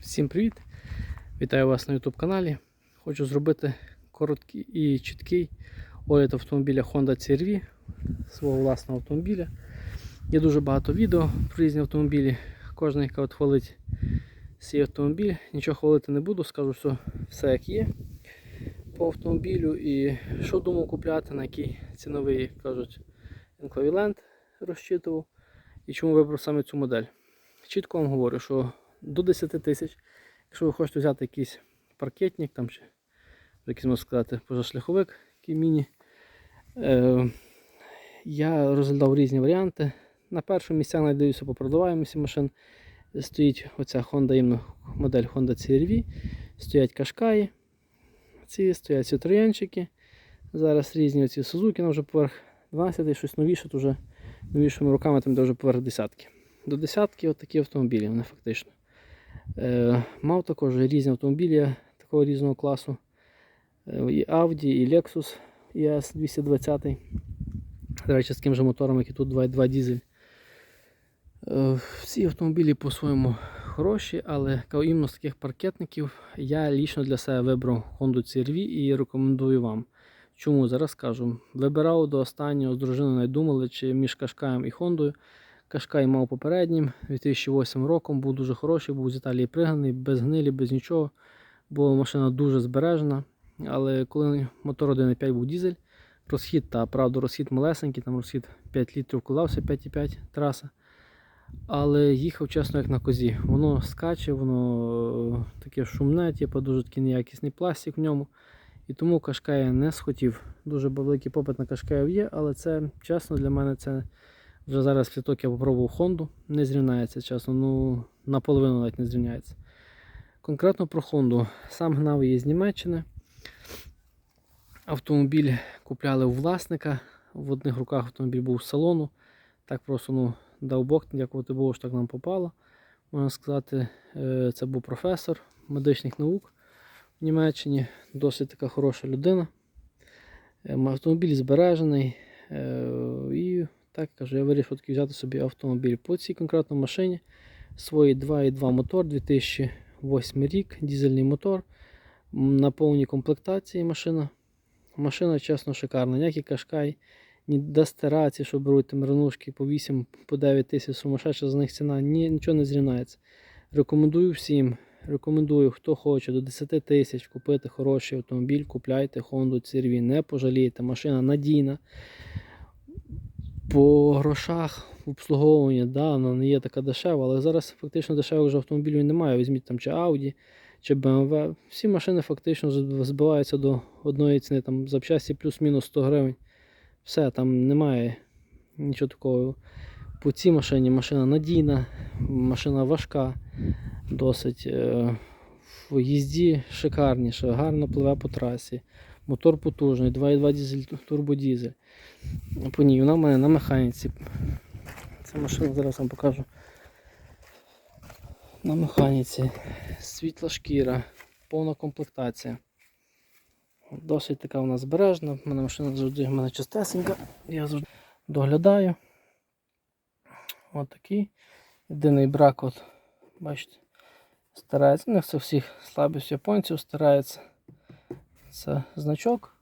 Всім привіт! Вітаю вас на YouTube каналі. Хочу зробити короткий і чіткий огляд автомобіля Honda CR-V, свого власного автомобіля. Є дуже багато відео про різні автомобілі. Кожен, яка от хвалить свій автомобіль. Нічого хвалити не буду, скажу все, все як є по автомобілю і що думав купляти, на який ціновий, як кажуть, Enclaviland розчитував і чому вибрав саме цю модель. Чітко вам говорю, що до 10 тисяч, якщо ви хочете взяти якийсь паркетник там, чи якийсь можна сказати, позашляховик, який міні, е, я розглядав різні варіанти. На першому місцях надаюся по продаваємості машин. Стоїть оця Honda іменно модель Honda CR-V, стоять кашкаї, ці стоять сітроєнчики. Зараз різні оці нам вже поверх 12 щось новіше, то вже новішими роками там де вже поверх десятки. До десятки от такі автомобілі, вони фактично. Е, мав також різні автомобілі такого різного класу. Е, і Audi, і Lexus ES 220. До речі, з таким же мотором, як і тут 2.2 дизель. Е, всі автомобілі по-своєму хороші, але іменно з таких паркетників я лічно для себе вибрав Honda CR-V і рекомендую вам. Чому зараз скажу? Вибирав до останнього з дружиною не думали, чи між Кашкаєм і Хондою. Кашкай мав попереднім 2008 роком, був дуже хороший, був з Італії приганий, без гнилі, без нічого. Була машина дуже збережена. Але коли мотор 1.5 був дізель, розхід, та правда, розхід малесенький, там розхід 5 літрів вкладався 5,5 траса. Але їхав чесно як на козі. Воно скаче, воно е, таке шумне, типу, дуже такий неякісний пластик в ньому. І тому Кашкая не схотів. Дуже великий попит на Кашкаїв є, але це чесно для мене це вже зараз в літок я попробував Хонду, не зрівняється чесно, ну наполовину навіть не зрівняється. Конкретно про Хонду. Сам гнав її з Німеччини. Автомобіль купляли у власника. В одних руках автомобіль був з салону. Так просто ну, дав Бог, дякувати Богу, що так нам попало. Можна сказати, е, це був професор медичних наук в Німеччині. Досить така хороша людина. Е, Автомобіль збережений. Так кажу, я вирішив таки взяти собі автомобіль по цій конкретній машині. Свої 2.2 мотор 2008 рік, дізельний мотор. На повній комплектації машина. Машина, чесно, шикарна. Ніякий кашкай, ні дастерації, що беруть там ренушки по 8 по 9 тисяч, сумасшедша з них ціна, ні, нічого не зрівняється. Рекомендую всім. Рекомендую, хто хоче до 10 тисяч купити хороший автомобіль, купляйте Honda CR-V, не пожалієте. Машина надійна. По грошах обслуговування, да, вона не є така дешева, але зараз фактично дешевих вже автомобілів немає. Візьміть там чи Audi, чи BMW. Всі машини фактично збиваються до одної ціни, там запчасті плюс-мінус 100 гривень. Все, там немає нічого такого. По цій машині машина надійна, машина важка, досить е, в їзді шикарніша, гарно пливе по трасі. Мотор потужний, 2.2 дизель, турбодізель. По ній вона в мене на механіці. Ця машина зараз вам покажу. На механіці. Світла шкіра, повна комплектація. Досить така вона збережна. У мене машина завжди в мене чистесенька. Я завжди доглядаю. От такий. Єдиний брак, от, бачите, старається. У них це всіх слабість японців старається. Це значок.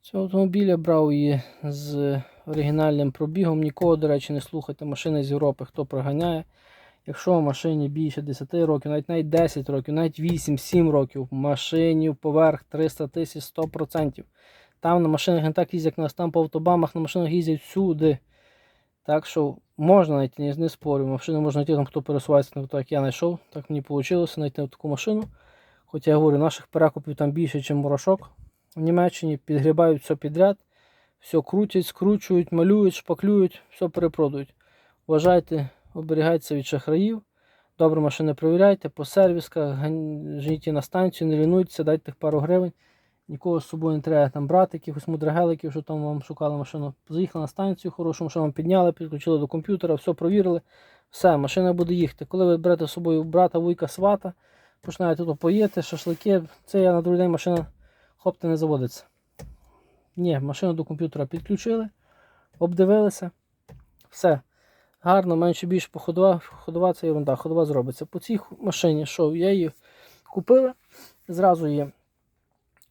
Цього автомобіля брав її з оригінальним пробігом. Нікого, до речі, не слухайте машини з Європи, хто проганяє. Якщо в машині більше 10 років, навіть навіть 10 років, навіть 8-7 років, в машині поверх 300 тисяч 100%. Там на машинах не так їздять, як нас там по автобамах, на машинах їздять всюди. Так що можна знайти, не, спорю. Машину можна знайти, там, хто пересувається, так як я знайшов. Так мені вийшло знайти таку машину. Хоча я говорю, наших перекупів там більше, ніж мурашок в Німеччині підгрібають все підряд, все крутять, скручують, малюють, шпаклюють, все перепродають. Вважайте, оберігайтеся від шахраїв. Добре машини перевіряйте, по сервісках, женіть на станцію, не лінуйтеся, дайте тих пару гривень. Нікого з собою не треба там брати, якихось мудрагеликів, що там вам шукали машину. Заїхали на станцію, хорошу машину вам підняли, підключили до комп'ютера, все провірили. Все, машина буде їхати. Коли ви берете з собою брата, вуйка, свата, починаєте тут поїти, шашлики, це я на другий день машина хопти не заводиться. Ні, машину до комп'ютера підключили, обдивилися. Все. гарно, менше більше походова, ходова це ерунда, ходова зробиться. По цій машині, що я її купила, зразу її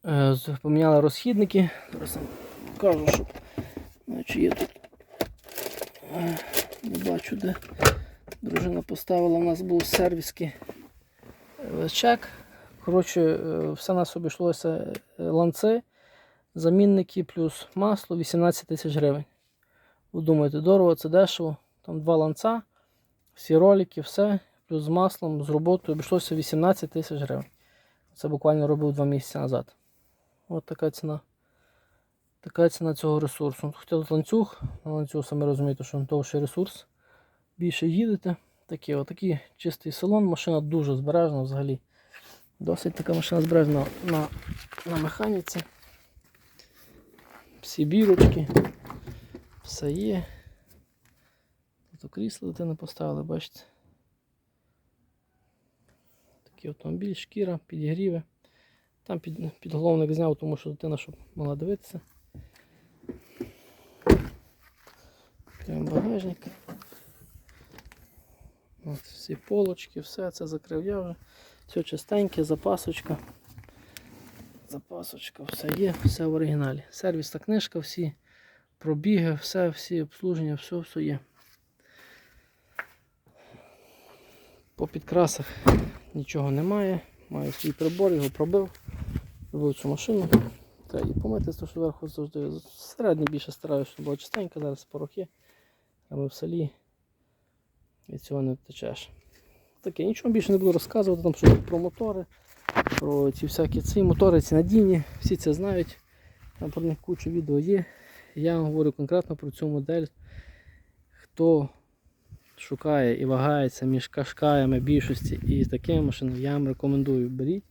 е, поміняли розхідники. Зараз покажу, що значить, є тут. Е, не бачу, де дружина поставила. У нас був сервіський е, чек. Коротше, е, все нас обійшлося е, ланци, замінники плюс масло 18 тисяч гривень. Ви думаєте, дорого, це дешево. Там два ланца, всі ролики, все, плюс з маслом, з роботою обійшлося 18 тисяч гривень. Це буквально робив два місяці назад. От така ціна. Така ціна цього ресурсу. Хоча тут ланцюг, на ланцюг самі розумієте, що довший ресурс. Більше їдете. Такий, отакий чистий салон, машина дуже збережена взагалі. Досить така машина збережена на, на механіці. Всі бірочки, все є. Тут крісло дитина поставили, бачите. Такий автомобіль, шкіра, підігріви. Там під, підголовник зняв, тому що дитина щоб могла дивитися. Прям багажник. От, всі полочки, все це закрив я вже. Все чистеньке, запасочка. Запасочка, все є, все в оригіналі. Сервісна книжка, всі пробіги, все, всі обслуження, все, все є. По підкрасах нічого немає. Маю свій прибор, його пробив. Пробив цю машину. Треба її помити, тому що зверху завжди середньо більше стараюся, щоб було чистенько, зараз порохи. А ми в селі від цього не втечеш. Таке, нічого більше не буду розказувати, там що про мотори, про ці всякі ці мотори, ці надійні, всі це знають. Там про них куча відео є. Я вам говорю конкретно про цю модель. Хто шукає і вагається між кашкаями більшості і такими машинами, я вам рекомендую беріть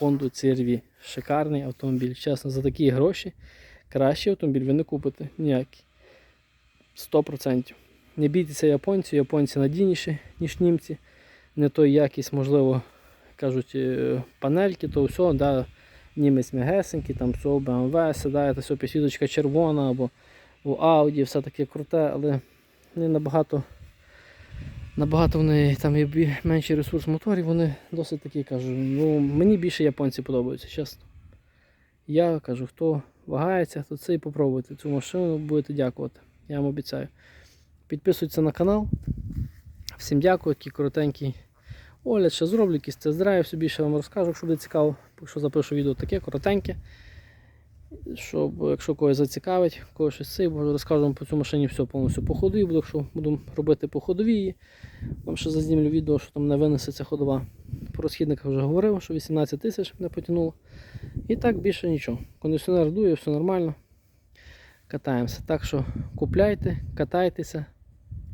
Honda CR-V. Шикарний автомобіль. Чесно, за такі гроші кращий автомобіль ви не купите ніякий. 100%. Не бійтеся японців, японці надійніші, ніж німці. Не той якість, можливо, кажуть, е, панельки, то все, да, німець м'ягесенький, там все BMW, сідає, все, підсвіточка червона або у Audi, все таке круте, але вони набагато, набагато вони там є менший ресурс моторів, вони досить такі кажу. Ну, мені більше японці подобаються, чесно. Я кажу, хто вагається, то це і попробуйте цю машину, будете дякувати. Я вам обіцяю. Підписуйтесь на канал. Всім дякую, такий коротенький огляд. Ще зроблю якийсь тест-драйв, все більше вам розкажу, якщо буде цікаво. Якщо запишу відео таке коротеньке. Щоб, якщо когось зацікавить, когось щось це, розкажу вам по цю машині все повністю по ходові, буду, якщо буду робити по ходовій. Вам ще зазнімлю відео, що там не винесеться ходова. По розхідниках вже говорив, що 18 тисяч не потягнуло. І так більше нічого. Кондиціонер дує, все нормально. Катаємося. Так що купляйте, катайтеся.